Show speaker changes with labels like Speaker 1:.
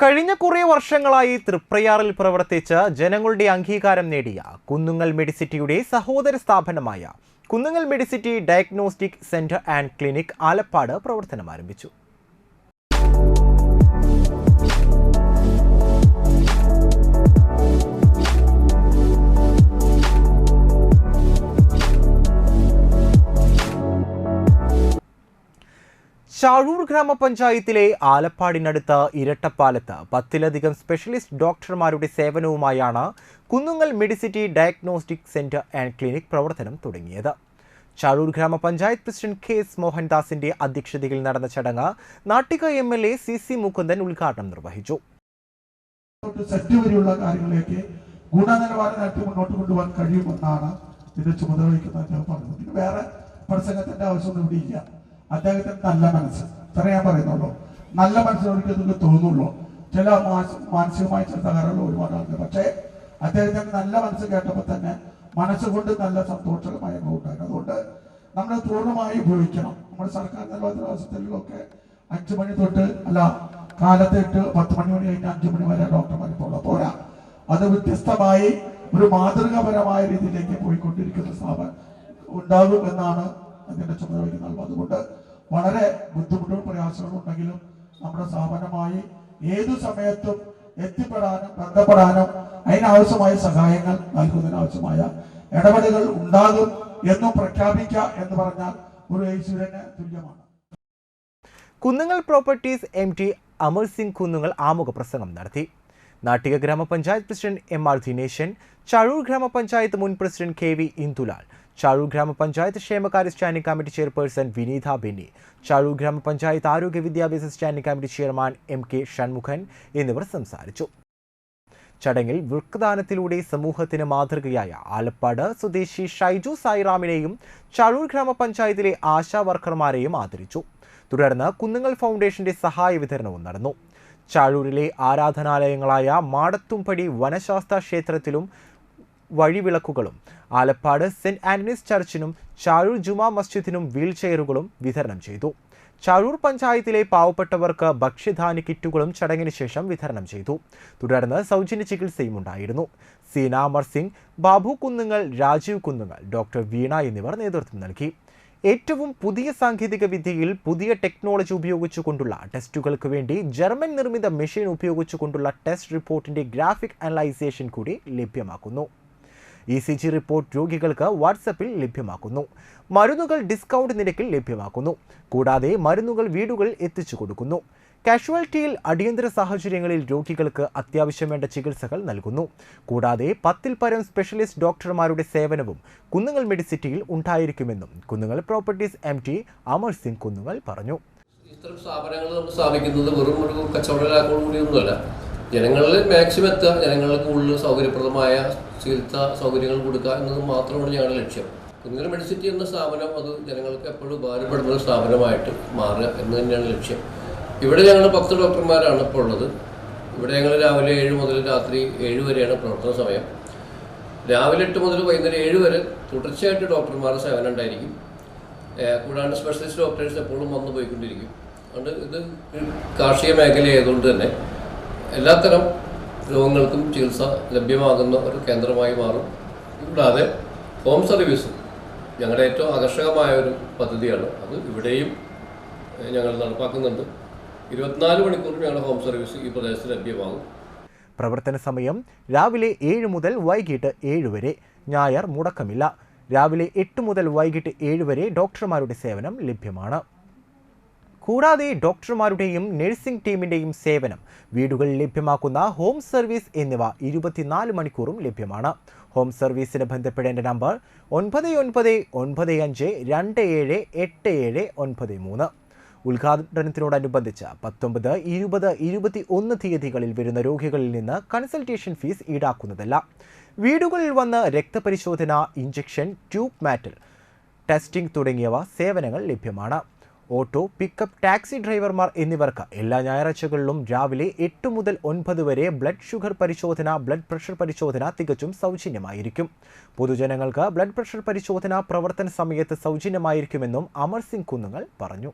Speaker 1: കഴിഞ്ഞ കുറേ വർഷങ്ങളായി തൃപ്രയാറിൽ പ്രവർത്തിച്ച് ജനങ്ങളുടെ അംഗീകാരം നേടിയ കുന്നുങ്ങൽ മെഡിസിറ്റിയുടെ സഹോദര സ്ഥാപനമായ Kunnungal medicity diagnostic centre and clinic Alappad പ്രവർത്തനം ആരംഭിച്ചു ചാഴൂർ ഗ്രാമപഞ്ചായത്തിലെ ആലപ്പാടിനടുത്ത് ഇരട്ടപ്പാലത്ത് പത്തിലധികം സ്പെഷ്യലിസ്റ്റ് ഡോക്ടർമാരുടെ സേവനവുമായാണ് Kunnungal medicity diagnostic centre and clinic പ്രവർത്തനം തുടങ്ങിയത്. ചാഴൂർ ഗ്രാമപഞ്ചായത്ത് പ്രസിഡന്റ് കെ എസ് മോഹൻദാസിന്റെ അധ്യക്ഷതയിൽ നടന്ന ചടങ്ങ് Nattika M L A C C Mukundan ഉദ്ഘാടനം നിർവഹിച്ചു.
Speaker 2: ഗുണനിലവാരം മുന്നോട്ട് കഴിയുമെന്നാണ് ഇതിന്റെ ചുമതല വേറെ പ്രസംഗത്തിന്റെ ആവശ്യമൊന്നും ഇവിടെ ഇല്ല. അദ്ദേഹത്തിന് നല്ല മനസ്സ്. ഇത്ര ഞാൻ പറയുന്നുള്ളൂ. നല്ല മനസ്സിനവർക്ക് ഇതൊക്കെ തോന്നുള്ളൂ ചില മാനസ- മാനസികമായ ചില തകരാറുകൾ ഒരുപാട് ആൾക്കാർ പക്ഷേ അദ്ദേഹത്തിന് നല്ല മനസ്സ് കേട്ടപ്പോൾ തന്നെ മനസ്സുകൊണ്ട് നല്ല സന്തോഷകരമായ ഉണ്ടായിരുന്നു. അതുകൊണ്ട് നമ്മൾ പൂർണമായി ഉപയോഗിക്കണം. നമ്മുടെ സർക്കാർ നിലവാര അവസ്ഥകളിലൊക്കെ അഞ്ചു മണി തൊട്ട് അല്ല കാലത്ത് എട്ട് പത്ത് മണി മണി കഴിഞ്ഞ് അഞ്ചു മണി വരെ ഡോക്ടർമാർ ഇപ്പോൾ പോരാ. അത് വ്യത്യസ്തമായി ഒരു മാതൃകാപരമായ രീതിയിലേക്ക് പോയിക്കൊണ്ടിരിക്കുന്ന സ്ഥാപനം ഉണ്ടാകും എന്നാണ് അതിന്റെ ചുമതല വഹിക്കുന്ന അതുകൊണ്ട് വളരെ ബുദ്ധിമുട്ടും പ്രയാസങ്ങളും ഉണ്ടെങ്കിലും നമ്മുടെ സ്ഥാപനമായി ഏതു സമയത്തും എത്തിപ്പെടാനും ബന്ധപ്പെടാനും അതിനാവശ്യമായ സഹായങ്ങൾ നൽകുന്നതിനാവശ്യമായ ഇടപെടലുകൾ ഉണ്ടാകും എന്നും പ്രഖ്യാപിക്കുക എന്ന് പറഞ്ഞാൽ ഒരു യേശുവിന് തുല്യമാണ്.
Speaker 1: Kunnungal properties M T Amar Singh Kunnungal ആമുഖ പ്രസംഗം നടത്തി. നാട്ടിക ഗ്രാമപഞ്ചായത്ത് president M R Dineshan Chazhoor ഗ്രാമപഞ്ചായത്ത് മുൻ president K V Indulal Chazhoor ഗ്രാമപഞ്ചായത്ത് ക്ഷേമകാര്യ standing committee chairperson Vineetha Benny Chazhoor ഗ്രാമപഞ്ചായത്ത് ആരോഗ്യ വിദ്യാഭ്യാസ standing committee chairman M K Shanmukhan എന്നിവർ സംസാരിച്ചു. ചടങ്ങിൽ വൃക്കദാനത്തിലൂടെ സമൂഹത്തിന് മാതൃകയായ ആലപ്പാട് സ്വദേശി ഷൈജു സായിറാമിനെയും ചഴൂർ ഗ്രാമപഞ്ചായത്തിലെ ആശാ വർക്കർമാരെയും ആദരിച്ചു. തുടർന്ന് കുന്നുങ്ങൽ ഫൗണ്ടേഷന്റെ സഹായ വിതരണവും നടന്നു. ചാഴൂരിലെ ആരാധനാലയങ്ങളായ മാടത്തുംപടി വനശാസ്ത്ര ക്ഷേത്രത്തിലും വഴിവിളക്കുകളും ആലപ്പാട് സെന്റ് ആന്റണീസ് ചർച്ചിനും ചാഴൂർ ജുമാ മസ്ജിദിനും വീൽ ചെയറുകളും വിതരണം ചെയ്തു. ചാഴൂർ പഞ്ചായത്തിലെ പാവപ്പെട്ടവർക്ക് ഭക്ഷ്യധാന്യ കിറ്റുകളും ചടങ്ങിന് ശേഷം വിതരണം ചെയ്തു. തുടർന്ന് സൗജന്യ ചികിത്സയും ഉണ്ടായിരുന്നു. സീന അമർ സിംഗ് ബാബു കുന്നുങ്ങൽ രാജീവ് കുന്നുങ്ങൽ ഡോക്ടർ വീണ എന്നിവർ നേതൃത്വം നൽകി. ഏറ്റവും പുതിയ സാങ്കേതിക വിദ്യയിൽ പുതിയ ടെക്നോളജി ഉപയോഗിച്ചുകൊണ്ടുള്ള ടെസ്റ്റുകൾക്ക് വേണ്ടി ജർമ്മൻ നിർമ്മിത മെഷീൻ ഉപയോഗിച്ചുകൊണ്ടുള്ള ടെസ്റ്റ് റിപ്പോർട്ടിന്റെ ഗ്രാഫിക് അനലൈസേഷൻ കൂടി ലഭ്യമാക്കുന്നു. ഇ സി ജി റിപ്പോർട്ട് രോഗികൾക്ക് വാട്സപ്പിൽ ലഭ്യമാക്കുന്നു. മരുന്നുകൾ ഡിസ്കൗണ്ട് നിരക്കിൽ ലഭ്യമാക്കുന്നു. കൂടാതെ മരുന്നുകൾ വീടുകളിൽ എത്തിച്ചു കൊടുക്കുന്നു. കാഷ്വാലിറ്റിയിൽ അടിയന്തര സാഹചര്യങ്ങളിൽ രോഗികൾക്ക് അത്യാവശ്യം വേണ്ട ചികിത്സകൾ നൽകുന്നു. കൂടാതെ പത്തിൽ പരം സ്പെഷ്യലിസ്റ്റ് ഡോക്ടർമാരുടെ സേവനവും കുന്നുങ്ങൽ മെഡിസിറ്റിയിൽ ഉണ്ടായിരിക്കുമെന്നും Kunnungal properties M T Amar Singh Kunnungal പറഞ്ഞു.
Speaker 3: ഇത്തരം സ്ഥാപനങ്ങൾ നമ്മൾ സ്ഥാപിക്കുന്നത് വെറും ഒരു കച്ചവടലാക്കോട് കൂടിയൊന്നുമല്ല ജനങ്ങളിൽ മാക്സിമം എത്തുക ജനങ്ങൾക്ക് കൂടുതൽ സൗകര്യപ്രദമായ ചികിത്സ സൗകര്യങ്ങൾ കൊടുക്കുക എന്നത് മാത്രമാണ് ഞങ്ങളുടെ ലക്ഷ്യം. കുന്നുകൾ മെഡിസിറ്റി എന്ന സ്ഥാപനം അത് ജനങ്ങൾക്ക് എപ്പോഴും ഉപകാരപ്പെടുന്ന സ്ഥാപനമായിട്ട് മാറുക എന്ന് തന്നെയാണ് ലക്ഷ്യം. ഇവിടെ ഞങ്ങൾ പത്ത് ഡോക്ടർമാരാണ് ഇപ്പോൾ ഉള്ളത്. ഇവിടെ ഞങ്ങൾ രാവിലെ ഏഴ് മുതൽ രാത്രി ഏഴ് വരെയാണ് പ്രവർത്തന സമയം. രാവിലെ എട്ട് മുതൽ വൈകുന്നേരം ഏഴ് വരെ തുടർച്ചയായിട്ട് ഡോക്ടർമാരുടെ സേവനം ഉണ്ടായിരിക്കും. കൂടാണ്ട് സ്പെഷ്യലിസ്റ്റ് ഡോക്ടേഴ്സ് എപ്പോഴും വന്നു പോയിക്കൊണ്ടിരിക്കും അതുകൊണ്ട് ഇത് കാർഷിക മേഖല ആയതുകൊണ്ട് തന്നെ എല്ലാത്തരം രോഗങ്ങൾക്കും ചികിത്സ ലഭ്യമാകുന്ന ഒരു കേന്ദ്രമായി മാറും. കൂടാതെ ഹോം സർവീസും ഞങ്ങളുടെ ഏറ്റവും ആകർഷകമായ ഒരു പദ്ധതിയാണ്. അത് ഇവിടെയും ഞങ്ങൾ നടപ്പാക്കുന്നുണ്ട്. ഇരുപത്തിനാല് മണിക്കൂറും ഞങ്ങളുടെ ഹോം സർവീസ് ഈ പ്രദേശത്ത് ലഭ്യമാകും.
Speaker 1: പ്രവർത്തന സമയം രാവിലെ ഏഴ് മുതൽ വൈകിട്ട് ഏഴ് വരെ. ഞായർ മുടക്കമില്ല. രാവിലെ എട്ട് മുതൽ വൈകിട്ട് ഏഴ് വരെ ഡോക്ടർമാരുടെ സേവനം ലഭ്യമാണ്. കൂടാതെ ഡോക്ടർമാരുടെയും നഴ്സിംഗ് ടീമിന്റെയും സേവനം വീടുകളിൽ ലഭ്യമാക്കുന്ന ഹോം സർവീസ് എന്നിവ ഇരുപത്തിനാല് മണിക്കൂറും ലഭ്യമാണ്. ഹോം സർവീസിന് ബന്ധപ്പെടേണ്ട നമ്പർ ഒൻപത് ഒൻപത് ഒൻപത് അഞ്ച് രണ്ട് ഏഴ് എട്ട് ഏഴ് ഒൻപത് മൂന്ന്. ഉദ്ഘാടനത്തിനോടനുബന്ധിച്ച് പത്തൊമ്പത് ഇരുപത് ഇരുപത്തി ഒന്ന് തീയതികളിൽ വരുന്ന രോഗികളിൽ നിന്ന് കൺസൾട്ടേഷൻ ഫീസ് ഈടാക്കുന്നതല്ല. വീടുകളിൽ വന്ന് രക്തപരിശോധന ഇഞ്ചക്ഷൻ ട്യൂബ് മാറ്റൽ ടെസ്റ്റിംഗ് തുടങ്ങിയവ സേവനങ്ങൾ ലഭ്യമാണ്. ഓട്ടോ പിക്കപ്പ് ടാക്സി ഡ്രൈവർമാർ എന്നിവർക്ക് എല്ലാ ഞായറാഴ്ചകളിലും രാവിലെ എട്ട് മുതൽ ഒൻപത് വരെ ബ്ലഡ് ഷുഗർ പരിശോധന ബ്ലഡ് പ്രഷർ പരിശോധന തികച്ചും സൗജന്യമായിരിക്കും. പൊതുജനങ്ങൾക്ക് ബ്ലഡ് പ്രഷർ പരിശോധന പ്രവർത്തന സമയത്ത് സൗജന്യമായിരിക്കുമെന്നും അമർ സിംഗ് കുന്നുങ്ങൾ പറഞ്ഞു.